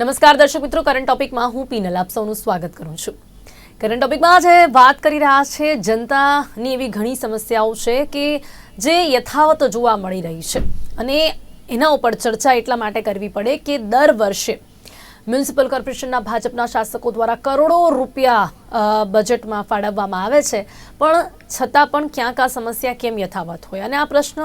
નમસ્કાર દર્શક મિત્રો કરંટ ટોપિકમાં હું પીનલ, આપ સૌનું સ્વાગત કરું છું. કરંટ ટોપિકમાં આજે વાત કરી રહ્યા છે જનતાની એવી ઘણી સમસ્યાઓ છે કે જે યથાવત જોવા મળી રહી છે. અને એના ઉપર ચર્ચા એટલા માટે કરવી પડે કે દર વર્ષે મ્યુનિસિપલ કોર્પોરેશનના ભાજપના શાસકો દ્વારા કરોડો રૂપિયા બજેટમાં ફાળવવામાં આવે છે. પણ છતાં પણ ક્યાંક આ સમસ્યા કેમ યથાવત હોય? અને આ પ્રશ્ન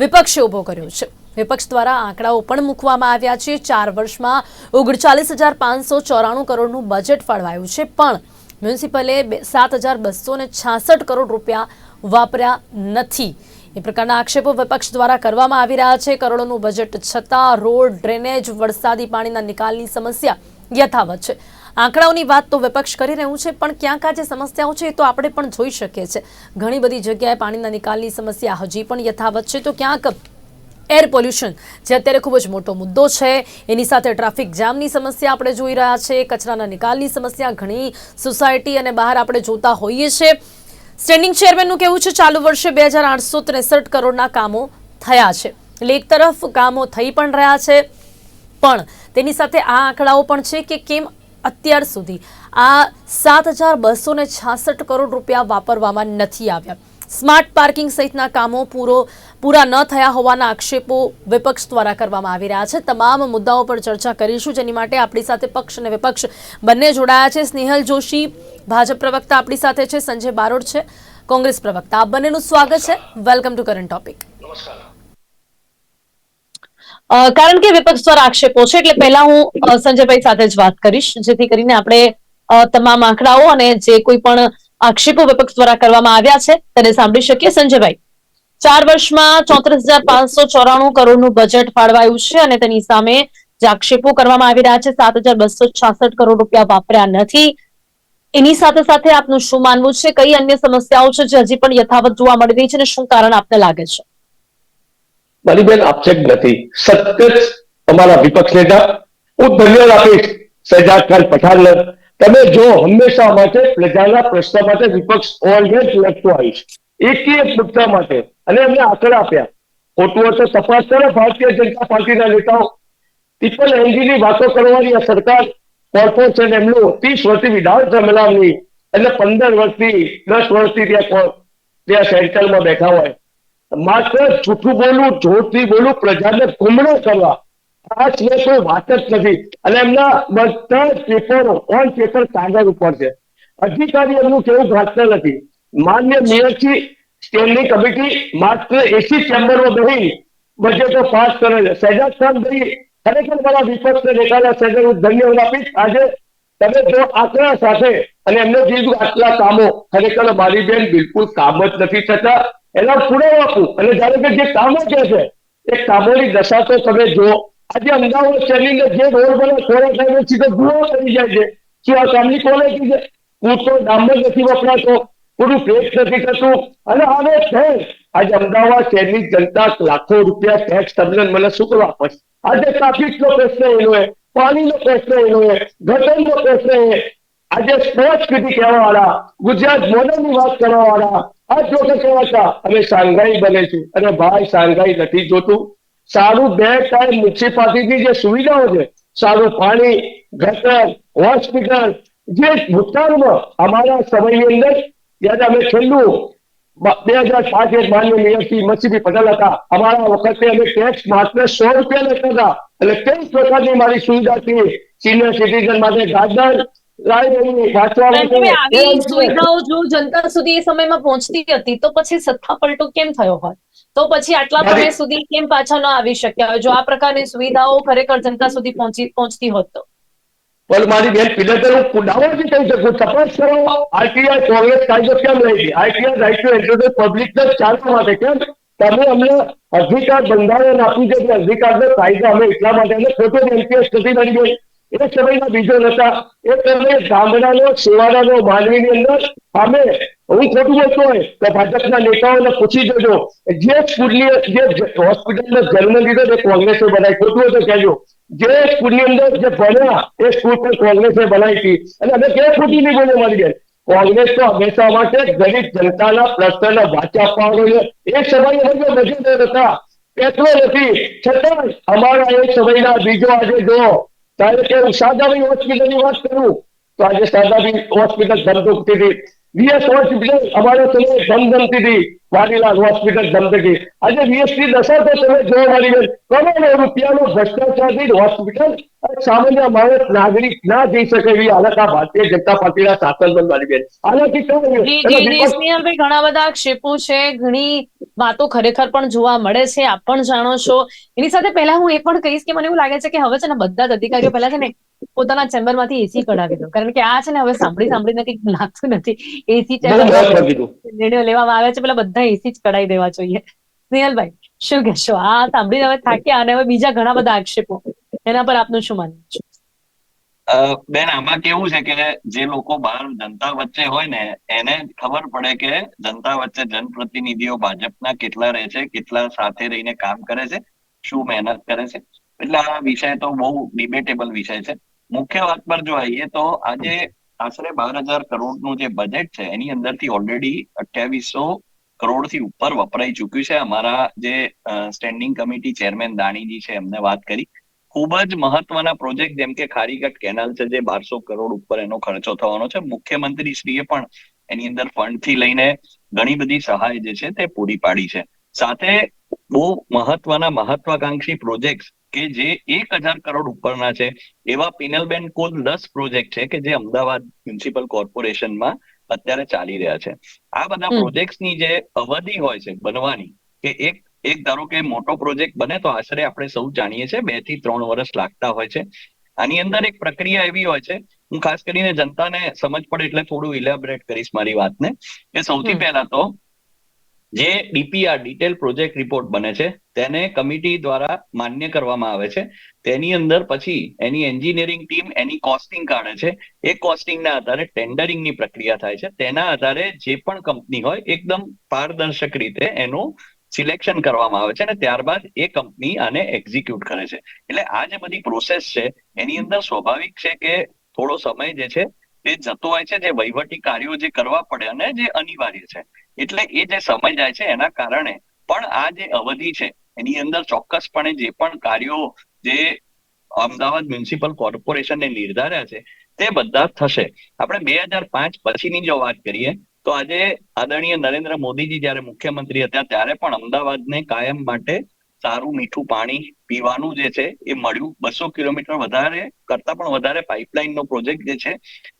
વિપક્ષે ઊભો કર્યો છે. વિપક્ષ દ્વારા આંકડાઓ પણ મૂકવામાં આવ્યા છે. ચાર વર્ષમાં ઓગણચાલીસ હજાર પાંચસો ચોરાણું કરોડનું બજેટ ફાળવાયું છે. પણ મ્યુનિસિપલે સાત હજાર બસો ને છાસઠ કરોડ રૂપિયા વાપર્યા નથી. એ પ્રકારના આક્ષેપો વિપક્ષ દ્વારા કરવામાં આવી રહ્યા છે. કરોડોનું બજેટ છતાં રોડ ડ્રેનેજ, વરસાદી પાણીના નિકાલની સમસ્યા યથાવત છે. આંકડાઓની વાત તો વિપક્ષ કરી રહ્યું છે, પણ ક્યાંક આ જે સમસ્યાઓ છે એ તો આપણે પણ જોઈ શકીએ છીએ. ઘણી બધી જગ્યાએ પાણીના નિકાલની સમસ્યા હજી પણ યથાવત છે. તો ક્યાંક એર પોલ્યુશન જે અત્યારે ખૂબ જ મોટો મુદ્દો છે. એની સાથે ટ્રાફિક જામની સમસ્યા આપણે જોઈ રહ્યા છે. કચરાના નિકાલની સમસ્યા, ઘણી સોસાયટી અને બહાર આપણે જોતા હોઈએ છીએ. સ્ટેન્ડિંગ ચેરમેનનું કહેવું છે, ચાલુ વર્ષે બે કરોડના કામો થયા છે. એટલે એક તરફ કામો થઈ પણ રહ્યા છે, પણ તેની સાથે આ આંકડાઓ પણ છે કે કેમ અત્યાર સુધી આ સાત કરોડ રૂપિયા વાપરવામાં નથી આવ્યા. સ્માર્ટ પાર્કિંગ સહિતના કામો પૂરો પૂરા ન થયા હોવાના આક્ષેપો વિપક્ષ દ્વારા કરવામાં આવી રહ્યા છે. તમામ મુદ્દાઓ પર ચર્ચા કરીશું, જેની માટે આપણી સાથે પક્ષ અને વિપક્ષ બંને જોડાયા છે. સ્નેહલ જોશી, ભાજપ પ્રવક્તા આપણી સાથે છે. સંજય બારોડ છે, કોંગ્રેસ પ્રવક્તા. આપ બંનેનું સ્વાગત છે. વેલકમ ટુ કરંટ ટોપિક કારણ કે વિપક્ષ દ્વારા આક્ષેપો છે, એટલે પહેલા હું સંજયભાઈ સાથે જ વાત કરીશ, જેથી કરીને આપણે તમામ આંકડાઓ અને જે કોઈ પણ આક્ષેપો વિપક્ષ દ્વારા કરવામાં આવ્યા છે, તેને સાંભળી શકીએ. સંજયભાઈ. ચાર વર્ષમાં ચોત્રીસ હજાર પાંચસો ચોરાણું કરોડનું બજેટ ફાળવાયું છે અને તેની સામે જે આક્ષેપો કરવામાં આવી રહ્યા છે, સાત હજાર બસો છાસઠ કરોડ રૂપિયા વાપર્યા નથી. એની સાથે સાથે આપનું શું માનવું છે? કઈ અન્ય સમસ્યાઓ છે જે હજી પણ યથાવત જોવા મળી રહી છે અને શું કારણ આપને લાગે છે? મારી આક્ષેપ નથી. સતત અમારા વિપક્ષ નેતા હું ધન્યવાદ આપીશ સજાદ ખાન પઠાણને તમે જો હંમેશા માટે પ્રજાના પ્રશ્ન માટે વિપક્ષ ઓલવેઝ લડતો આવીશ એક એક મુદ્દા માટે અને એમને આંકડા આપ્યા. ખોટું હશે, તપાસ કરે, ભારતીય જનતા પાર્ટીના નેતાઓ. ટ્રિપલ એન્જિનની વાતો કરવાની આ સરકાર કોર્પોરેશન એમનું ત્રીસ વર્ષથી વિધાનસભાની એટલે પંદર વર્ષથી, દસ વર્ષથી ત્યાં ત્યાં સેન્ટ્રલમાં બેઠા હોય. માત્ર જૂઠું બોલવું જોરથી બોલવું પ્રજાને ગુમરાહ કરવા. આ સિવાય કોઈ વાત જ નથી. અને એમના બધા જ પેપરો ઓન પેપર કાગળ ઉપર છે. અધિકારી એમનું કેવું ઘાટતા નથી. માન્ય મેયરથી સ્ટેન્ડિંગ કમિટી માત્ર એસી ચેમ્બરમાં બેસી બજેટો પાસ કરે છે. સહેજાદ ખાન ભાઈ ખરેખર મારા વિપક્ષને નેતાના સહેજાદ હું ધન્યવાદ આપીશ. આજે તમે જો આંકડા સાથે અને એમને કીધું આટલા કામો ખરેખર મારી બેન બિલકુલ કામ જ નથી થતા. એના પુરાવો આપું. અને ધારો કે જે કામો કે છે, એ કામોની દશા તો તમે જો આજે અમદાવાદ શહેરની જે રોડ બને થોડા ટાઈમે સીધો ગુનો કરી જાય છે. શું આ કામની ક્વોલિટી છે પૂરતો ડામર નથી વપરાતો. પૂરું પેટ નથી થતું. અને હવે છે આજે અમદાવાદ શહેરની જનતા લાખો રૂપિયા ટેક્સ તમને મને શું કરવા પડશે? આજે ટ્રાફિકનો પ્રશ્ન એનો છે, પાણીનો પ્રશ્ન એનો છે, ગટરનો પ્રશ્ન એ આજે સ્પોર્ટ્સ સિટી કહેવા વાળા ગુજરાત મોડલની વાત કરવા વાળા આ જોકે કહેવાતા. અમે શાંઘાઈ બને છે. અને ભાઈ, શાંઘાઈ નથી જોતું. સારું બે ટાઈમ મ્યુનિસિપાલિટીની જે સુવિધાઓ છે, સારું પાણી, ગટર, હોસ્પિટલ, જે ભૂતકાળમાં અમારા સમયની અંદર જ્યારે અમે છેલ્લું બે હજાર સાત એક માન્ય મેયરથી મસીબી પટેલ હતા અમારા વખતે અમે ટેક્સ માત્ર સો રૂપિયા લેતા હતા. એટલે કઈ પ્રકારની મારી સુવિધા હતી? સિનિયર સિટીઝન માટે ગાર્ડન સુવિધાઓ જો જનતા સુધી એ સમયમાં પહોંચતી હતી તો પછી સત્તા પલટો કેમ થયો હોય? તો પછી આટલા સમય સુધી કેમ પાછા ન આવી શક્યા હોય? જો આ પ્રકારની સુવિધાઓ ખરેખર જનતા સુધી પહોંચી પહોંચતી હોત તો? પણ મારી બેન પિલર હું પુરાવાથી કહી શકું તપાસ કરો આરટીઆઈ કોંગ્રેસ કાયદો કેમ લઈ ગઈ R T I right to entertain public ચાલવા માટે કેમ? તમે અમને અધિકાર બંધારણ આપ્યું છે કે અધિકારનો કાયદો અમે એટલા માટે ખોટો એમપીએસ નથી બની ગઈ એ સમયમાં બીજો નતા એ તમે ગામડાનો, સેવાડાનો, માનવીની અંદર અમે હું ખોટું બોલતો હોય તો ભાજપના નેતાઓને પૂછી જજો. જે સ્કૂલની, જે હોસ્પિટલનો જન્મ લીધો તે કોંગ્રેસે બનાવી, ખોટું હોય તો કહેજો. જે સ્કૂલની અંદર જે ભણ્યા, એ સ્કૂલ પણ કોંગ્રેસે બનાવી હતી. અને અમે કે ખોટી નહીં બોલે મારી બેન? કોંગ્રેસ તો હંમેશા માટે ગરીબ જનતાના પ્રશ્નને વાચા આપવાનો છે. એ સમયે અમે નજીક હતા એટલો નથી. છતાં અમારા એક સમયના બીજો આજે જો ત્યારે હું સાદાભાઈ હોસ્પિટલની વાત કરું તો આજે સાદાભાઈ હોસ્પિટલ હતી વીએસ હોસ્પિટલ અમારે તમે ધમધમતી હતી વાડીલાલ હોસ્પિટલ ધમધમતી. આજે વીએસની દશા તો તમે જોવા મળી ગઈ. કરોડો રૂપિયાનો ભ્રષ્ટાચારથી હોસ્પિટલ. સામાન્ય માણસ નાગરિક ના જઈ શકે એવી હાલત આ ભારતીય જનતા પાર્ટીના શાસનમાં મારી બેન હાલાકી ઘણા બધા આક્ષેપો છે. ઘણી વાતો ખરેખર પણ જોવા મળે છે. આપ પણ જાણો છો. એની સાથે પહેલા હું એ પણ કહીશ કે મને એવું લાગે છે કે હવે છે ને બધા જ અધિકારીઓ પહેલા છે ને પોતાના ચેમ્બરમાંથી એસી કઢાવી દો કારણ કે આ છે ને હવે સાંભળી સાંભળીને કંઈક લાગતું નથી. એસી નિર્ણયો લેવામાં આવે છે પેલા બધા એસી જ કઢાઈ દેવા જોઈએ. સ્નેહલભાઈ શું કહેશો? આ સાંભળીને હવે થાક્યા અને હવે બીજા ઘણા બધા આક્ષેપો. એના પર આપનું શું માનવું છે? બેન આમાં કેવું છે કે જે લોકો બહાર જનતા વચ્ચે હોય ને એને ખબર પડે કે જનતા વચ્ચે જનપ્રતિનિધિઓ ભાજપના કેટલા રહે છે કેટલા સાથે રહીને કામ કરે છે શું મહેનત કરે છે. એટલે આ વિષય તો બહુ ડિબેટેબલ વિષય છે. મુખ્ય વાત પર જો તો આજે આશરે બાર હજાર કરોડનું જે બજેટ છે, એની અંદરથી ઓલરેડી અઠ્યાવીસો કરોડથી ઉપર વપરાઈ ચૂક્યું છે. અમારા જે સ્ટેન્ડિંગ કમિટી ચેરમેન દાણીજી છે, એમને વાત કરી. ખૂબ જ મહત્વના પ્રોજેક્ટ જેમ કે ખારીગઢ કેનાલ છે, જે બારસો કરોડ ઉપર એનો ખર્ચો થવાનો છે. મુખ્યમંત્રી શ્રીએ પણ એની અંદર ફંડથી લઈને ઘણી બધી સહાય જે છે તે પૂરી પાડી છે. સાથે બહુ મહત્વના મહત્વાકાંક્ષી પ્રોજેક્ટ કે જે એક હજાર કરોડ ઉપરના છે એવા પિનલબેન કુલ દસ પ્રોજેક્ટ છે કે જે અમદાવાદ મ્યુનિસિપલ કોર્પોરેશનમાં અત્યારે ચાલી રહ્યા છે. આ બધા. પ્રોજેક્ટ્સની જે અવધિ હોય છે બનવાની કે એક એક ધારો કે મોટો પ્રોજેક્ટ બને તો આશરે આપણે સૌ જાણીએ છીએ બેથી ત્રણ વર્ષ લાગતા હોય છે. આની અંદર એક પ્રક્રિયા એવી હોય છે હું ખાસ કરીને જનતાને સમજ પડે એટલે થોડું ઇલેબરેટ કરીશ મારી વાતને કે સૌથી પહેલા તો જે ડીપીઆર ડિટેલ પ્રોજેક્ટ રિપોર્ટ બને છે, તેને કમિટી દ્વારા માન્ય કરવામાં આવે છે. તેની અંદર પછી એની એન્જિનિયરિંગ ટીમ એની કોસ્ટિંગ કાઢે છે. એ કોસ્ટિંગના આધારે ટેન્ડરિંગની પ્રક્રિયા થાય છે. તેના આધારે જે પણ કંપની હોય, એકદમ પારદર્શક રીતે એનું સિલેક્શન કરવામાં આવે છે અને ત્યારબાદ એ કંપની આને એક્ઝિક્યુટ કરે છે. એટલે આ જે બધી પ્રોસેસ છે, એની અંદર સ્વાભાવિક છે કે થોડો સમય જે છે, તે જતો હોય છે. જે વહીવટી કાર્યો જે કરવા પડે અને જે અનિવાર્ય છે. એટલે એ જે સમય જાય છે એના કારણે પણ આ જે અવધિ છે, એની અંદર ચોક્કસપણે જે પણ કાર્યો જે અમદાવાદ મ્યુનિસિપલ કોર્પોરેશનને નિર્ધાર્યા છે, તે બધા થશે. આપણે બે હજાર પાંચ પછીની જો વાત કરીએ, તો આજે આદરણીય નરેન્દ્ર મોદીજી જ્યારે મુખ્યમંત્રી હતા, ત્યારે પણ અમદાવાદને કાયમ માટે સારું મીઠું પાણી પીવાનું જે છે એ મળ્યું. બસો કિલોમીટર વધારે કરતા પણ વધારે પાઇપલાઇન નો પ્રોજેક્ટ જે છે,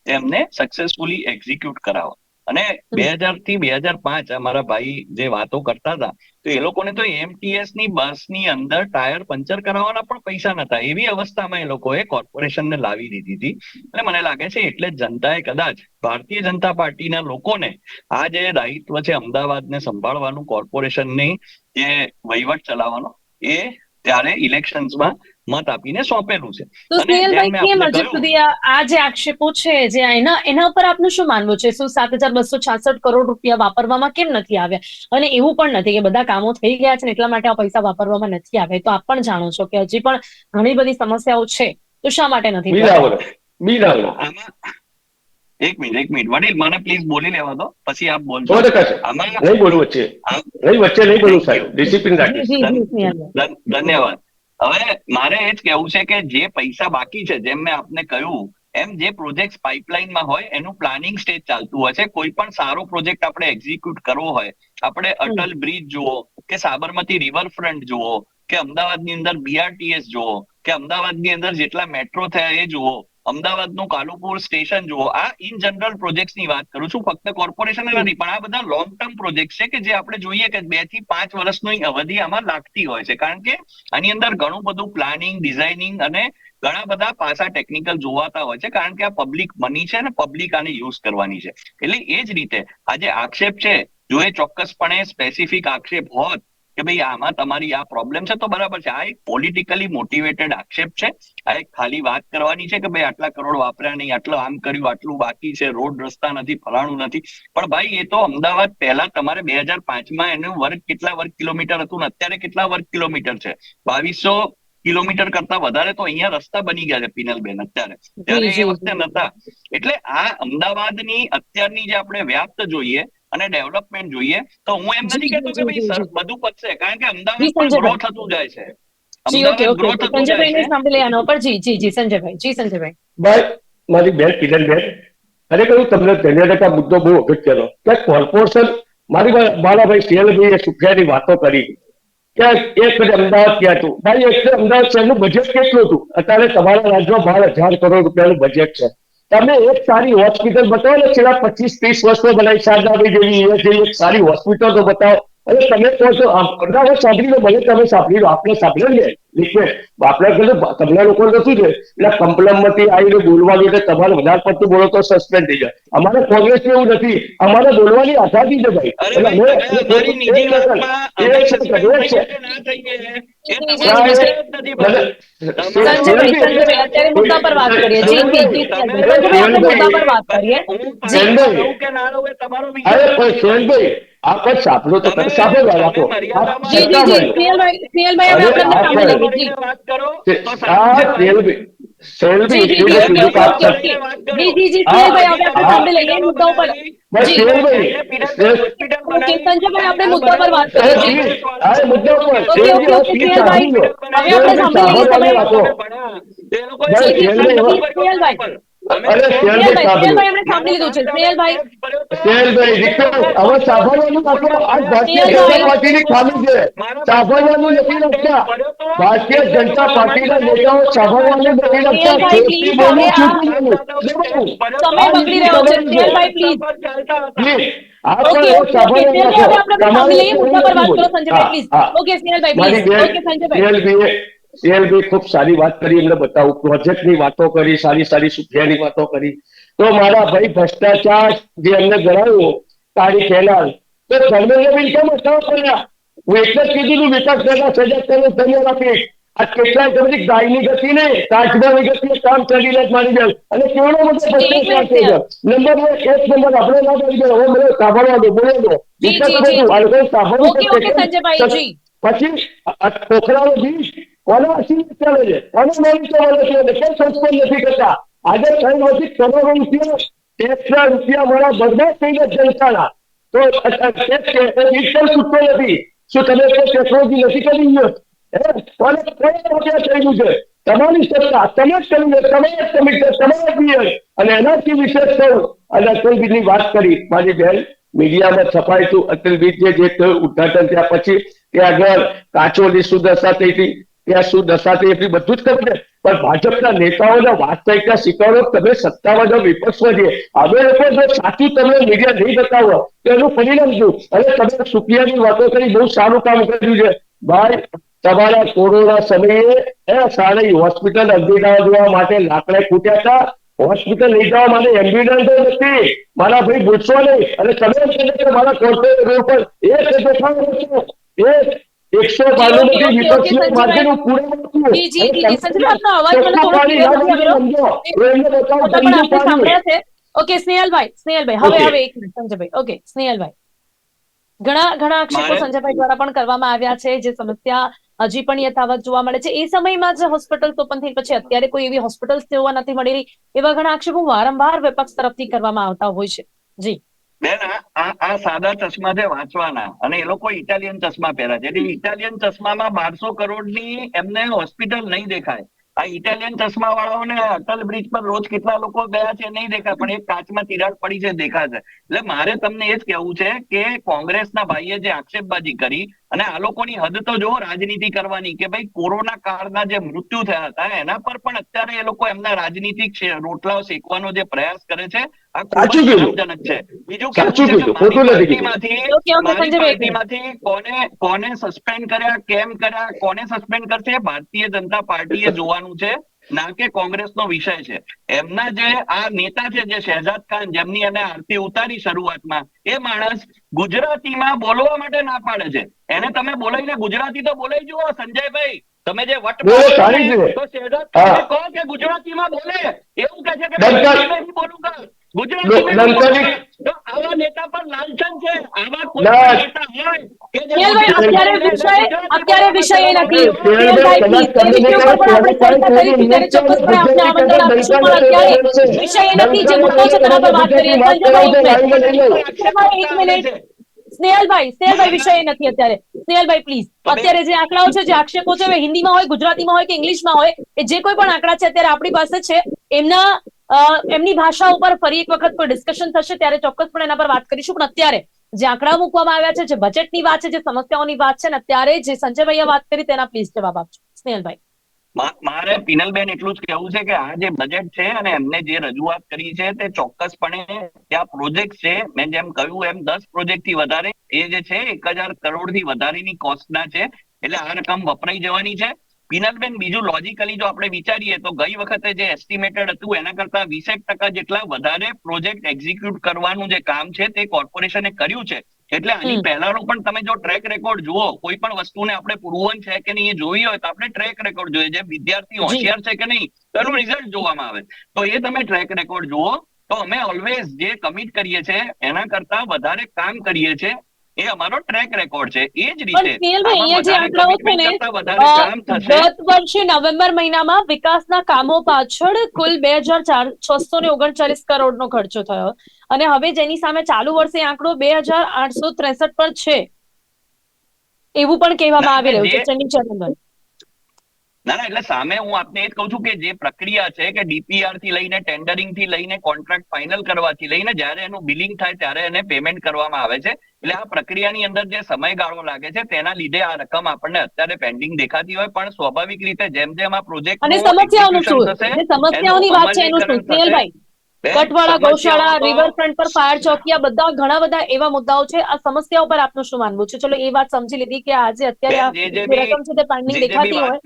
તેમને સક્સેસફુલી એક્ઝિક્યુટ કરાવો અને બે હજારથી બે હજાર પાંચ અમારા ભાઈ જે વાતો કરતા હતા, તો એ લોકોને તો એમટીએસની બસની અંદર ટાયર પંચર કરાવવાના પણ પૈસા નતા એવી અવસ્થામાં એ લોકોએ કોર્પોરેશનને લાવી દીધી હતી. અને મને લાગે છે એટલે જનતાએ કદાચ ભારતીય જનતા પાર્ટીના લોકોને આ જે દાયિત્વ છે અમદાવાદને સંભાળવાનું કોર્પોરેશનની જે વહીવટ ચલાવવાનો, એ ત્યારે ઇલેક્શન્સમાં મત આપીને સોંપેલું છે. તો સ્નેહલભાઈ કેમ હજુ સુધી આ જે આક્ષેપો છે જે એના એના ઉપર આપનું શું માનવું છે? શું સાત હજાર બસો છાસઠ કરોડ રૂપિયા વાપરવામાં કેમ નથી આવ્યા? અને એવું પણ નથી કે બધા કામો થઈ ગયા છે એટલા માટે આ પૈસા વાપરવામાં નથી આવ્યા. તો આપ પણ જાણો છો કે હજી પણ ઘણી બધી સમસ્યાઓ છે. તો શા માટે નથી બિરાબર બિરાબર એક મિનિટ એક મિનિટ. વડીલ મને પ્લીઝ બોલી લેવા દો. પછી આપ બોલજો. આમાં નહીં બોલું વચ્ચે. નહીં વચ્ચે નહીં બોલું સાહેબ. ડિસિપ્લિન રાખીશ ધન્યવાદ. હવે મારે એ જ કહેવું છે કે જે પૈસા બાકી છે જેમ મેં આપને કહ્યું એમ જે પ્રોજેક્ટ પાઇપલાઇનમાં હોય એનું પ્લાનિંગ સ્ટેજ ચાલતું હોય છે. કોઈ પણ સારો પ્રોજેક્ટ આપણે એક્ઝિક્યુટ કરવો હોય આપણે અટલ બ્રિજ જુઓ કે સાબરમતી રિવરફ્રન્ટ જુઓ કે અમદાવાદની અંદર બીઆરટીએસ જુઓ કે અમદાવાદની અંદર જેટલા મેટ્રો થયા એ જુઓ અમદાવાદનું કાલુપુર સ્ટેશન જુઓ. આ ઇન જનરલ પ્રોજેક્ટ્સની વાત કરું છું. ફક્ત કોર્પોરેશન નથી, પણ આ બધા લોંગ ટર્મ પ્રોજેક્ટ છે કે જે આપણે જોઈએ કે બેથી પાંચ વર્ષની અવધિ આમાં લાગતી હોય છે. કારણ કે આની અંદર ઘણું બધું પ્લાનિંગ ડિઝાઇનિંગ અને ઘણા બધા પાસા ટેકનિકલ જોવાતા હોય છે. કારણ કે આ પબ્લિક મની છે અને પબ્લિક આને યુઝ કરવાની છે. એટલે એ જ રીતે આ જે આક્ષેપ છે, જો એ ચોક્કસપણે સ્પેસિફિક આક્ષેપ હોત કે ભાઈ આમાં તમારી આ પ્રોબ્લેમ છે તો બરાબર છે. આ એક પોલિટિકલી મોટિવેટેડ આક્ષેપ છે. આ એક ખાલી વાત કરવાની છે કે ભાઈ આટલા કરોડ વાપર્યા નહીં આટલું આમ કર્યું આટલું બાકી છે રોડ રસ્તા નથી ફલાણું નથી. પણ ભાઈ એ તો અમદાવાદ પહેલા તમારે બે હજાર પાંચમાં એનું વર્ગ કેટલા વર્ગ કિલોમીટર હતું ને અત્યારે કેટલા વર્ગ કિલોમીટર છે? બાવીસો કિલોમીટર કરતા વધારે તો અહીંયા રસ્તા બની ગયા છે પિનલબેન અત્યારે. ત્યારે એ વખતે નતા એટલે આ અમદાવાદની અત્યારની જે આપણે વ્યાપ્ત જોઈએ અને ડેવલપમેન્ટ જોઈએ. તો હું એમ નથી કહેતો કે ભાઈ સર બધું પતશે કારણ કે અમદાવાદ પણ ગ્રો થતું જાય છે. Ji okay Ahmedabad okay grow okay થતું જાય સંજયભાઈને છે. સાંભળી આના ઉપર જી જી જી સંજયભાઈ. જી સંજયભાઈ. ભાઈ મારી બેન કિરણબેન ખરેખર હું તમને ટકા મુદ્દો બહુ અગત્યનો કે કોર્પોરેશન મારી મારા ભાઈ સિયલભાઈએ સુખિયાની વાતો કરી. કે એક અમદાવાદ ક્યાં હતું ભાઈ એક અમદાવાદ શહેરનું બજેટ કેટલું હતું? અત્યારે તમારા રાજ્યમાં બાર હજાર કરોડ રૂપિયાનું બજેટ છે. તમે એક સારી હોસ્પિટલ બતાવો ને છેલ્લા પચીસ, ત્રીસ વર્ષો બનાવી શારદાભાઈ જેવી જેવી એક સારી હોસ્પિટલ તો બતાવો. અને તમે કહો છો અમદાવાદ સાંભળી લો ભલે તમે સાંભળી લો આપણે સાંભળ્યો ને? રિક્વેસ્ટ આપણે તમને લોકો નથી છે એટલે કમ્પ્લેમમાંથી આવીને બોલવા એટલે તમારે વધારે પડતું બોલો તો સસ્પેન્ડ થઈ જાય. અમારે કોંગ્રેસ એવું નથી. અમારે બોલવાની આઝાદી છે ભાઈ. અરે પણ. સોહેલભાઈ આ પણ સાંભળો તો તમે તમે- તમે આપણે આપણે- સાંભળી જી કરો જી જી આપણે આપણે મુદ્દા પર વાત ઉપર ભારતીય જનતા પાર્ટીની નેતાઓ સાંભળવાનું નથી લખતા. Please okay. સંજયભાઈ ઓકે સંજયભાઈ. CLB ખૂબ સારી વાત કરી એમને બતાવું. પ્રોજેક્ટની વાતો કરી સારી સારી સુખિયાની વાતો કરી. તો મારા ભાઈ ભ્રષ્ટાચાર જે એમને ગણાવ્યો તારીખ કેનાલ તો ધર્મેન્દ્ર બિલ કેમ અટકાવ કર્યા? હું એટલે જ કીધું વિકાસ પહેલા સજગ તેને ધન્યવાદ આપીશ આ કેટલાય તમને ગાયની ગતિ ને તાજબાની ગતિ કામ ચાલી લે મારી બેન. અને કેવડો બધો ભ્રષ્ટાચાર થઈ ગયો નંબર એક નંબર આપણે ના કરી ગયો. હવે મને સાંભળવા દો બોલો દો. વિકાસ. બધું આ લોકોને સાંભળવું. પછી પોખરાનો બીજ તમારી સત્તા તમે જ કરી તમારા જ તમારા અને એનાથી વિશેષ થયું અને અટલ બીજની વાત કરી. મારી બેન, મીડિયામાં છપાય હતું અટલ બીજ જે જે ઉદઘાટન થયા પછી ત્યાં આગળ કાચોની શું દશા થઈ ત્યાં શું દશા થઈ એટલી બધું જ કરશે પણ ભાજપના નેતાઓના વાસ્તવિકતા શીખવાડો તમે સત્તામાં જો વિપક્ષમાં છીએ હવે લોકો જો સાચું તમે મીડિયા નહીં બતાવો તો એનું પરિણામ શું? અને તમે સુપિયાની વાતો કરી, બહુ સારું કામ કર્યું છે. ભાઈ, તમારા કોરોના સમયે એ સારી હોસ્પિટલ અરજીદાવા જોવા માટે લાકડા ખૂટ્યા હતા. હોસ્પિટલ લઈ જવા માટે એમ્બ્યુલન્સ નથી. મારા ભાઈ ભૂલશો નહીં. અને તમે મારા કોર્પોરેટ રોડ પર એક એકસો બાણું પૂરું ઓકે સ્નેહલભાઈ સ્નેહલભાઈ હવે હવે એક મિનિટ સંજયભાઈ. ઓકે સ્નેહલભાઈ. ઘણા ઘણા આક્ષેપો સંજયભાઈ દ્વારા પણ કરવામાં આવ્યા છે જે સમસ્યા હજી પણ યથાવત જોવા મળે છે. એ સમયમાં જ હોસ્પિટલ ઓપન થઈ પછી અત્યારે કોઈ એવી હોસ્પિટલ જોવા નથી મળી રહી એવા ઘણા આક્ષેપો વારંવાર વિપક્ષ તરફથી કરવામાં આવતા હોય છે. જી. બેન, આ- સાદા ચશ્મા છે વાંચવાના. અને એ લોકો ઇટાલિયન ચશ્મા પહેર્યા છે. એટલે ઇટાલિયન ચશ્મામાં બારસો કરોડની એમને હોસ્પિટલ નહીં દેખાય. આ ઇટાલિયન ચશ્મા વાળાઓને અટલ બ્રિજ પર રોજ કેટલા લોકો ગયા છે નહીં દેખાય, પણ એક કાચમાં તિરાડ પડી છે દેખાશે એટલે મારે તમને એ જ કહેવું છે કે કોંગ્રેસના ભાઈએ જે આક્ષેપબાજી કરી અને આ લોકોની હદ તો જો રાજનીતિ કરવાની કે ભાઈ કોરોના કાળના જે મૃત્યુ થયા હતા, એના પર પણ અત્યારે એ લોકો એમના રાજનીતિક રોટલાઓ શેકવાનો જે પ્રયાસ કરે છે સાચું કીધું. બીજું સાચું કીધું, ખોટું નથી કીધું. કોને કોને સસ્પેન્ડ કર્યા કેમ કર્યા કોને સસ્પેન્ડ કરશે ભારતીય જનતા પાર્ટીએ જોવાનું છે. ના કે કોંગ્રેસનો વિષય છે. એમના જે આ નેતા છે જે શહેજાદ ખાન જેમની એને આરતી ઉતારી શરૂઆતમાં એ માણસ ગુજરાતીમાં બોલવા માટે ના પાડે છે. એને તમે બોલાવીને ગુજરાતી તો બોલાઈ જુઓ સંજયભાઈ. તમે જે વટ બોલો. તો શહેજાદ કહો કે ગુજરાતીમાં બોલે. એવું કહે છે કે ડંકા- આવા નેતા વિષય એ સ્નેહલભાઈ સ્નેહલભાઈ વિષય નથી અત્યારે. સ્નેહલભાઈ પ્લીઝ અત્યારે જે આંકડાઓ છે જે આક્ષેપો છે હિન્દીમાં હોય ગુજરાતીમાં હોય કે ઇંગ્લિશમાં હોય એ જે કોઈ પણ આંકડા છે અત્યારે આપણી પાસે છે એમના એમની ભાષા ઉપર ફરી એક વખત કોઈ ડિસ્કશન થશે ત્યારે ચોક્કસપણે એના પર વાત કરીશું. પણ અત્યારે જે આંકડા મૂકવામાં આવ્યા છે, જે બજેટની વાત છે, જે સમસ્યાઓની વાત છે ને, અત્યારે જે સંજયભાઈએ વાત કરી તેના પ્લીઝ જવાબ આપજો. સ્નેહલભાઈ. મારે પિનલબેન એટલું જ કહેવું છે કે આ જે બજેટ છે અને એમને જે રજૂઆત કરી છે તે ચોક્કસપણે ત્યાં પ્રોજેક્ટ છે, મેં જેમ કહ્યું એમ દસ પ્રોજેક્ટથી વધારે, એ જે છે, એક હજાર કરોડથી વધારેની કોસ્ટના છે. એટલે આ રકમ વપરાઈ જવાની છે. પિનલબેન બીજું લોજિકલી જો આપણે વિચારીએ તો ગઈ વખતે જે એસ્ટિમેટેડ હતું એના કરતા વીસેક ટકા જેટલા વધારે પ્રોજેક્ટ એક્ઝિક્યુટ કરવાનું જે કામ છે તે કોર્પોરેશને કર્યું છે. એટલે આની. પહેલાનો પણ તમે જો ટ્રેક રેકોર્ડ જુઓ કોઈ પણ વસ્તુને આપણે પૂરવન છે કે નહીં એ જોઈ હોય તો આપણે ટ્રેક રેકોર્ડ જોઈએ. જે વિદ્યાર્થી હોશિયાર છે કે નહીં તો એનું રિઝલ્ટ જોવામાં આવે. તો એ તમે ટ્રેક રેકોર્ડ જુઓ. તો અમે ઓલવેઝ જે કમિટ કરીએ છીએ એના કરતા વધારે કામ કરીએ છીએ એ અમારો ટ્રેક રેકોર્ડ છે. એ જ રીતે ગત વર્ષે નવેમ્બર મહિનામાં વિકાસના કામો પાછળ કુલ બે હજાર ચાર છસો ને ઓગણચાલીસ કરોડનો ખર્ચો થયો. અને હવે જેની સામે ચાલુ વર્ષે આંકડો બે હજાર આઠસો ત્રેસઠ પર છે. એવું પણ કહેવામાં આવી રહ્યું છે ચેનલ ના ના એટલે સામે હું આપને એ જ કહું છું કે જે પ્રક્રિયા છે કે ડીપીઆરથી લઈને ટેન્ડરિંગથી લઈને કોન્ટ્રાક્ટ ફાઇનલ કરવાથી લઈને જ્યારે એનું બિલિંગ થાય ત્યારે એને પેમેન્ટ કરવામાં આવે છે. એટલે આ પ્રક્રિયાની અંદર જે સમયગાળો લાગે છે તેના લીધે આ રકમ આપણને અત્યારે પેન્ડિંગ દેખાતી હોય પણ સ્વાભાવિક રીતે જેમ જેમ આ પ્રોજેક્ટ અને સમસ્યાઓનું શું? સમસ્યાઓની વાત છે એનું શું? સ્નેહલભાઈ કટવાળા ગૌશાળા રિવરફ્રન્ટ પર ફાયર ચોકી આ બધા ઘણા બધા એવા મુદ્દાઓ છે. આ સમસ્યાઓ પર આપનું શું માનવું છે? ચલો એ વાત સમજી લીધી કે આજે અત્યારે રકમ છે તે પેન્ડિંગ દેખાતી હોય.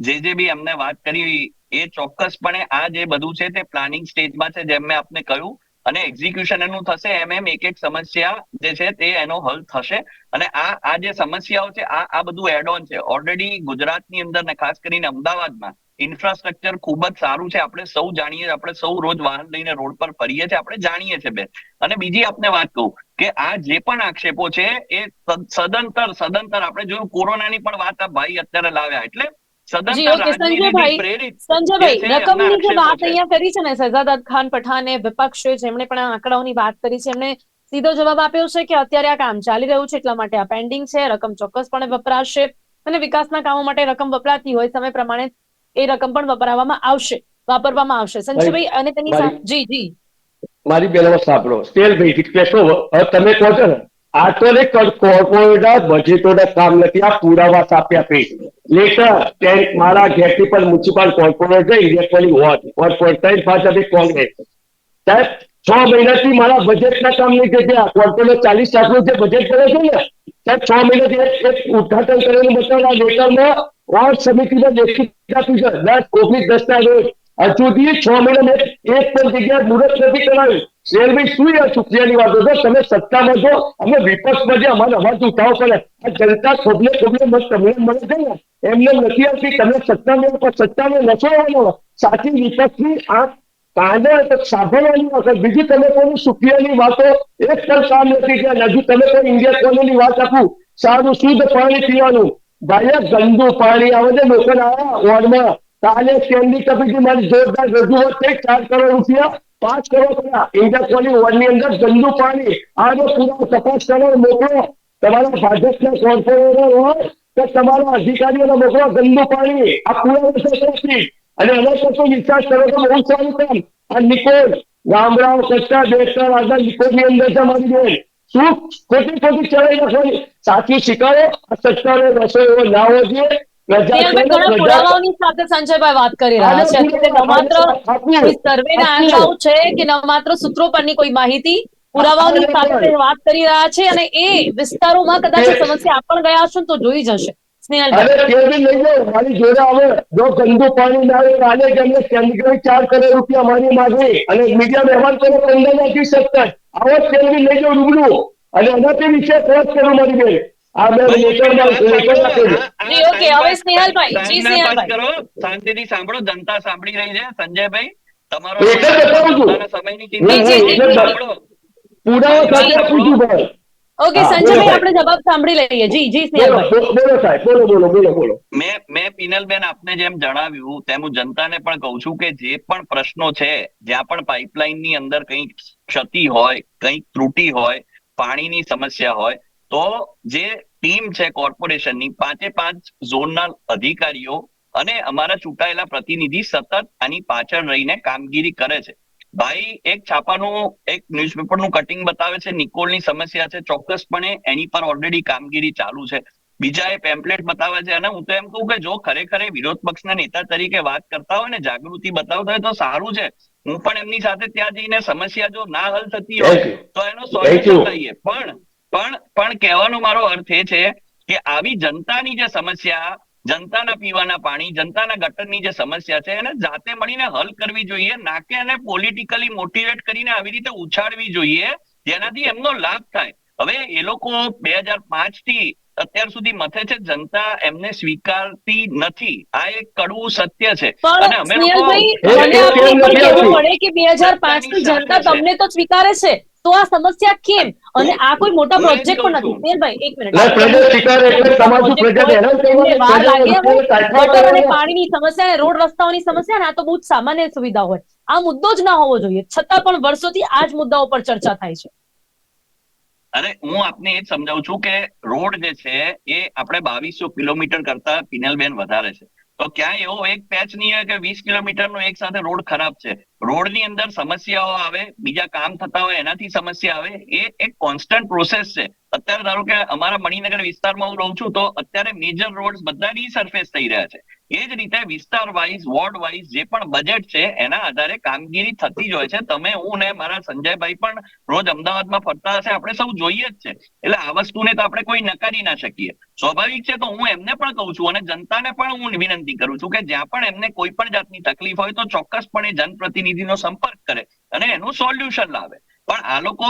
જે જે બી અમને વાત કરી એ ચોક્કસપણે આ જે બધું છે તે પ્લાનિંગ સ્ટેજમાં છે જેમ મેં આપને કહ્યું. અને એક્ઝિક્યુશન એનું થશે એમ એમ એક એક સમસ્યા જે છે તે એનો હલ થશે. અને આ આ જે સમસ્યાઓ છે આ આ બધું એડ ઓન છે. ઓલરેડી ગુજરાતની અંદર ને ખાસ કરીને અમદાવાદમાં ઇન્ફ્રાસ્ટ્રક્ચર ખૂબ જ સારું છે. આપણે સૌ જાણીએ આપણે સૌ રોજ વાહન લઈને રોડ પર ફરીએ છીએ આપણે જાણીએ છીએ બેન અને બીજી આપને વાત કહું કે આ જે પણ આક્ષેપો છે એ સદ- સદંતર સદંતર આપણે જોયું કોરોનાની પણ વાત આ ભાઈ અત્યારે લાવ્યા. એટલે સંજયભાઈ, સંજયભાઈ છે રકમની જે વાત અહીંયા કરી છે ને શહેજાદ ખાન પઠાને વિપક્ષે જેમણે પણ આંકડાઓની વાત કરી છે એમણે સીધો જવાબ આપ્યો છે કે અત્યારે આ કામ ચાલી રહ્યું છે એટલા માટે આ પેન્ડિંગ છે રકમ ચોક્કસપણે વપરાશે અને વિકાસના કામો માટે રકમ વપરાતી હોય સમય પ્રમાણે એ રકમ પણ વપરાવામાં આવશે વાપરવામાં આવશે. સંજયભાઈ અને તેની જી જી. મારી બેનો સાંભળો. સ્ટેલ ભાઈ રિક્વેસ્ટ તમે કહો છો ને આ તો ને કોર્પોરેટ બજેટોના કામ નથી આ પુરાવા આપ્યા પે લેટર મારા ઘેરથી પણ municipal corporate electronic vote vote point fast Congress. સાહેબ છ મહિનાથી મારા બજેટના કામ નહીં થઈ કોર્પોરેટ ચાલીસ લાખનું જે બજેટ કરે છે ને સાહેબ છ મહિનાથી એક ઉદઘાટન કરેલું બતાવો આ લેટરમાં વોર્ડ समिति લેખિત આપ્યું છે. દસ ઓગણીસ હજુ સુધી છ મહિના એક પણ જગ્યા મુહૂર્ત નથી કરાયું શેરભાઈ શું યાર શુક્રિયાની વાતો છે. તમે સત્તામાં છો. અમે વિપક્ષમાં જે અમારે અવાજ ઉઠાવો પડે. આ જનતા ખોબલે ખોબલે મત તમને મળે છે ને, એમને નથી આવતી. તમે સત્તામાં પણ સત્તામાં નશો આવવાનો સાચી વિપક્ષની આ તો સાંભળવાની વખત. બીજી તમે કોઈ સુખિયાની વાતો એક પણ કામ નથી. કર્યા હજુ તમે કોઈ ઇન્ડિયા કોલોની વાત આપું. સારું, શુદ્ધ પાણી પીવાનું. ભાઈ ગંદુ પાણી આવે છે, લોકો વોર્ડમાં. કાલે સ્ટેન્ડિંગ કમિટી મારી જોરદાર રજૂઆત થઈ, ચાર કરોડ રૂપિયા, પાંચ કરોડ ઇન્ડિયા કોલી વોર્ડની અંદર ગંદુ પાણી આનો પૂરો તપાસ કરો મોકલો. તમારા ભાજપના કોર્પોરેટર હોય, તો તમારા અધિકારીઓને મોકલો ગંદુ પાણી આ પૂરા વર્ષે અને એના પછી વિશ્વાસ કરો તો બહુ સારું કામ. આ નિકોલ ગામડાઓ કચ્છા બેસતા આગળ નિકોલની અંદર છે મારી બેન. શું? ખોટી ખોટી ચડાઈ નાખવાની સાચું શીખવાડો આ સત્તાનો રસોઈ એવો લાવો જોઈએ સાથે સંજયભાઈ વાત કરી રહ્યા છે. માત્ર સર્વેના આંકડાઓ છે કે ન માત્ર સૂત્રો પરની કોઈ માહિતી પુરાવાઓની સાથે વાત કરી રહ્યા છે અને એ વિસ્તારોમાં કદાચ સમસ્યા આપણ પણ ગયા હશે ને તો જોઈ જશે. અરે તે બી લઈ જાઓ મારી જોડે આવે. જો ગંદુ પાણી ના આવે કાલે કે અમને ચાર કરોડ રૂપિયા મારી માંગી. અને મીડિયા વ્યવહાર કરો પંદર નથી સત્તર આવો તેલ બી લઈ જાઓ રૂબરૂ. અને એનાથી વિશે વાત કરું મારી બેન. આ લેટર ઓકે, હવે સ્નેહલભાઈ, જી, સ્નેહલભાઈ. શાંતિથી સાંભળો જનતા સાંભળી રહી છે. સંજયભાઈ તમારો સમયની ચિંતા. પુરાવા સાથે આપું છું ભાઈ. ઓકે સંજયભાઈ આપણે જવાબ સાંભળી લઈએ. જી જી બોલો બોલો સાહેબ બોલો બોલો બોલો બોલો. મેં મેં પિનલબેન આપને જેમ જણાવ્યું તેમ હું જનતાને પણ કહું છું કે જે પણ પ્રશ્નો છે જ્યાં પણ પાઇપલાઇનની અંદર કંઈક ક્ષતિ હોય કંઈક ત્રુટિ હોય પાણીની સમસ્યા હોય તો જે ટીમ છે કોર્પોરેશનની પાંચે પાંચ ઝોનના અધિકારીઓ અને અમારા ચૂંટાયેલા પ્રતિનિધિ સતત આની પાછળ રહીને કામગીરી કરે છે. ભાઈ એક છાપાનું એક ન્યૂઝપેપરનું કટિંગ બતાવે છે. નિકોલની સમસ્યા છે. ચોક્કસપણે એની પર ઓલરેડી કામગીરી ચાલુ છે. બીજા એ પેમ્પલેટ બતાવે છે. અને હું તો એમ કહું કે જો ખરેખર વિરોધ પક્ષના નેતા તરીકે વાત કરતા હોય ને જાગૃતિ બતાવતા હોય તો સારું છે. હું પણ એમની સાથે ત્યાં જઈને સમસ્યા જો ના હલ થતી હોય તો એનો. સોલ્યુશન લઈએ. પણ પણ પણ કહેવાનો મારો અર્થ એ છે કે આવી જનતાની જે સમસ્યા જનતાના પીવાના પાણી જનતાના ગટરની જે સમસ્યા છે એને જાતે મળીને હલ કરવી જોઈએ ના કે એને પોલિટિકલી મોટિવેટ કરીને આવી રીતે ઉછાળવી જોઈએ જેનાથી એમનો લાભ થાય. હવે એ લોકો બે હજાર પાંચથી અત્યાર સુધી મથે છે જનતા એમને સ્વીકારતી નથી. આ એક કડવું સત્ય છે. અને અમે લોકો કે બે હજાર પાંચની જનતા તમને તો સ્વીકારે છે. તો આ સમસ્યા કેમ? અને આ કોઈ મોટા પ્રોજેક્ટ પણ નથી. એક મિનિટ. પાણીની સમસ્યા રોડ રસ્તાઓની સમસ્યા ને આ તો બહુ સામાન્ય સુવિધા હોય. આ મુદ્દો જ ના હોવો જોઈએ. છતાં પણ વર્ષોથી આ જ મુદ્દાઓ પર ચર્ચા થાય છે. અરે હું આપને એ જ સમજાવું છું કે રોડ જે છે એ આપણે બાવીસો કિલોમીટર કરતા પિનલબેન વધારે છે. તો ક્યાંય એવો એક પેચ નહીં કે વીસ કિલોમીટરનો એક સાથે રોડ ખરાબ છે. રોડની અંદર સમસ્યાઓ આવે, બીજા કામ થતા હોય, એનાથી સમસ્યા આવે, એ એક કોન્સ્ટન્ટ પ્રોસેસ છે. અત્યારે ધારો કે અમારા મણિનગર વિસ્તારમાં હું રહું છું, તો અત્યારે મેજર રોડ બધા રીસર્ફેસ થઈ રહ્યા છે. એ જ રીતે વિસ્તાર વાઇઝ વોર્ડ વાઇઝ જે પણ બજેટ છે, એના આધારે કામગીરી થતી જ હોય છે. તમે, હું ને મારા સંજયભાઈ પણ રોજ અમદાવાદમાં ફરતા હશે. આપણે સૌ જોઈએ જ છે. એટલે આ વસ્તુને તો આપણે કોઈ નકારી ના શકીએ. સ્વાભાવિક છે તો હું એમને પણ કહું છું અને જનતાને પણ હું વિનંતી કરું છું કે જ્યાં પણ એમને કોઈ પણ જાતની તકલીફ હોય તો ચોક્કસપણે જનપ્રતિનિધિનો સંપર્ક કરે અને એનું સોલ્યુશન લાવે. પણ આ લોકો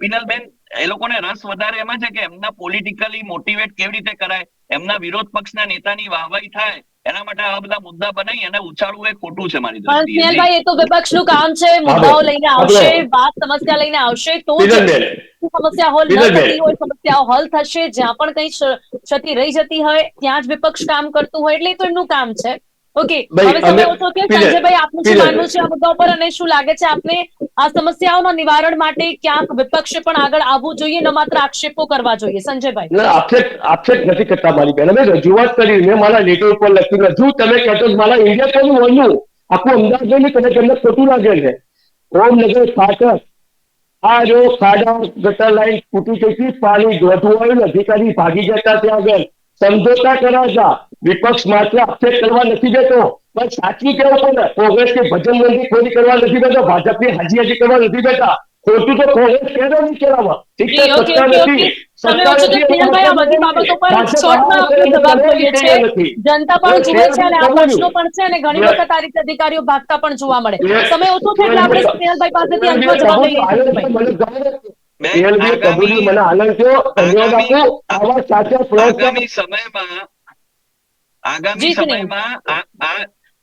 પિનલબેન એ લોકોને રસ વધારે એમાં છે કે એમના પોલિટિકલી મોટિવેટ કેવી રીતે કરાય એમના વિરોધ પક્ષના નેતાની વાહવાઈ થાય એના માટે આ બધા મુદ્દા બનાવી અને ઉછાળવું એ ખોટું છે મારી દ્રષ્ટિએ. સ્નેહલભાઈ એ તો વિપક્ષનું કામ છે મુદ્દાઓ લઈને આવશે વાત સમસ્યા લઈને આવશે તો સમસ્યા હલ ન થતી હોય સમસ્યાઓ હલ થશે જ્યાં પણ કઈ ક્ષ- ક્ષતિ રહી જતી હોય ત્યાં જ વિપક્ષ કામ કરતું હોય એટલે તો એમનું કામ છે. ઓકે હવે અમે- ઓછો છે સંજયભાઈ આપનું શું માનવું છે આ મુદ્દા ઉપર અને શું લાગે છે આપને આ સમસ્યાઓના નિવારણ માટે ક્યાંક વિપક્ષે પણ આગળ આવવું જોઈએ ન માત્ર આક્ષેપો કરવા જોઈએ? સંજયભાઈ. ના, આક્ષેપ આક્ષેપ નથી કરતા મારી બેન. અમે રજૂઆત કરી મેં મારા લેટર ઉપર લખ્યું. હજુ તમે કહેતો મારા ઇન્ડિયા કોનું વળ્યું આખું અમદાવાદ જોઈને તમે તમને ખોટું લાગે છે. ઓમનગર ફાટક આ જો ખાડા ગટર લાઈન તૂટી ચૂકી પાણી દોઢું આવ્યું અધિકારી ભાગી જતા ત્યાં આગળ. સમજોતા કરાતા વિપક્ષ માત્ર આક્ષેપ કરવા નથી દેતો. પણ સાચું કેવું પડે ભજન ભજનબંધી ખોરી કરવા નથી દેતો? ભાજપની હાજી હાજી કરવા નથી દેતા. ખોટું તો કોંગ્રેસ કેદો નહીં કરાવવા ઠીક છે સત્તા નથી. જનતા પણ જુએ છે અને આ પ્રશ્નો પણ છે અને ઘણી વખત આ રીતે અધિકારીઓ ભાગતા પણ જોવા મળે. સમય ઓછો છે એટલે આપણે પાસેથી અંતમાં જવાબ લઈએ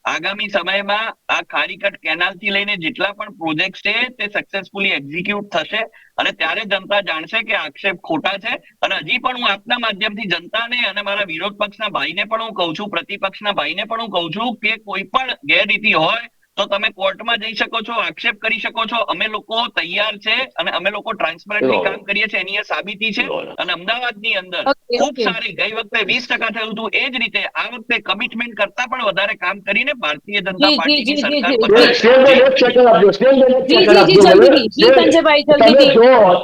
આગામી- સમયમાં આ ખારીકટ કેનાલથી લઈને જેટલા પણ પ્રોજેક્ટ છે તે સક્સેસફુલી એક્ઝિક્યુટ થશે. અને ત્યારે જનતા જાણશે કે આક્ષેપ ખોટા છે. અને હજી પણ હું આપના માધ્યમથી જનતાને અને મારા વિરોધ પક્ષના ભાઈને પણ હું કહું છું પ્રતિપક્ષના ભાઈને પણ હું કહું છું કે કોઈ પણ ગેરરીતિ હોય તો તમે કોર્ટમાં જઈ શકો છો આક્ષેપ કરી શકો છો. અમે લોકો તૈયાર છે અને અમે લોકો ટ્રાન્સપરન્ટલી. કામ કરીએ છીએ એની સાબિતી છે. અને અમદાવાદની અંદર ખૂબ સારી ગઈ વખતે વીસ ટકા થયું હતું એ જ રીતે આ વખતે કમિટમેન્ટ કરતા પણ વધારે કામ કરીને ભારતીય જનતા પાર્ટીની જી, જી,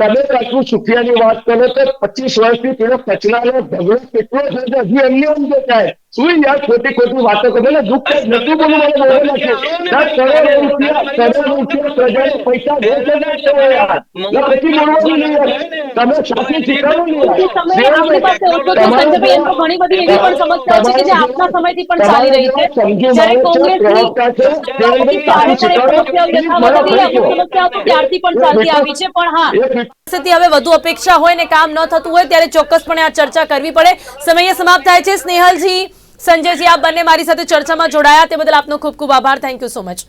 સરકાર સુખિયાની વાત કરો તો પચીસ વર્ષથી પેલો કચરાનો ઢગલો કેટલો છે હજી એમને એમ દેખાય શું યાર ખોટી ખોટી વાતો કરે? ને દુઃખ નતું બોલું મને બોલે છે. દસ કરોડ રૂપિયા કરોડ રૂપિયા પ્રજાને પૈસા દો છો ને તો યાર. ના પછી બોલવાનું નહીં યાર. તમે સાચું શીખવાડો ને સમય આપની પાસે ઓછો છે સંજયભાઈ એમ તો ઘણી બધી એવી પણ સમસ્યાઓ છે કે જે આપના સમયથી પણ ચાલી રહી છે. જ્યારે કોંગ્રેસની સાચી સમસ્યાઓ યથાવત હતી અમુક સમસ્યાઓ તો ત્યારથી પણ ચાલતી આવી છે પણ હા. હવે વધુ અપેક્ષા હોય ને કામ ન થતું હોય ત્યારે ચોક્કસપણે આ ચર્ચા કરવી પડે. સમયે સમાપ્ત થાય છે. સ્નેહલજી સંજયજી, આપ બંને મારી સાથે ચર્ચામાં જોડાયા. તે બદલ આપનો ખૂબ ખૂબ આભાર. થેન્ક યુ સો મચ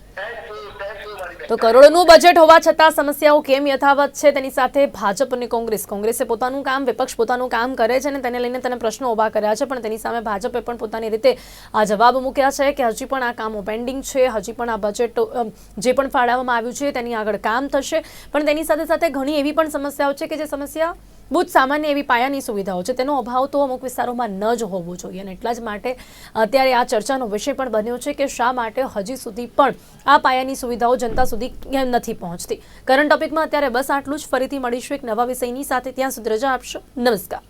તો કરોડોનું બજેટ હોવા છતાં સમસ્યાઓ કેમ યથાવત છે તેની સાથે ભાજપ અને કોંગ્રેસ. કોંગ્રેસે પોતાનું કામ, વિપક્ષ પોતાનું કામ કરે છે અને તેને લઈને તેને પ્રશ્નો ઊભા કર્યા છે. પણ તેની સામે ભાજપે પણ પોતાની રીતે આ જવાબ મૂક્યા છે કે હજી પણ આ કામો પેન્ડિંગ છે, હજી પણ આ બજેટ જે પણ ફાળવવામાં આવ્યું છે તેની આગળ કામ થશે. પણ તેની સાથે સાથે ઘણી એવી પણ સમસ્યાઓ છે કે જે સમસ્યા બહુ સામાન્ય એવી પાયાની સુવિધાઓ છે. તેનો અભાવ તો અમુક વિસ્તારોમાં ન જ હોવો જોઈએ. અને એટલા જ માટે અત્યારે આ ચર્ચાનો વિષય પણ બન્યો છે કે શા માટે હજી સુધી પણ આ પાયાની સુવિધાઓ જનતા સુધી કેમ નથી પહોંચતી? કરંટ ટોપિકમાં અત્યારે બસ આટલું જ. ફરીથી મળીશું એક નવા વિષયની સાથે. ત્યાં સુધી રજા આપશો. નમસ્કાર.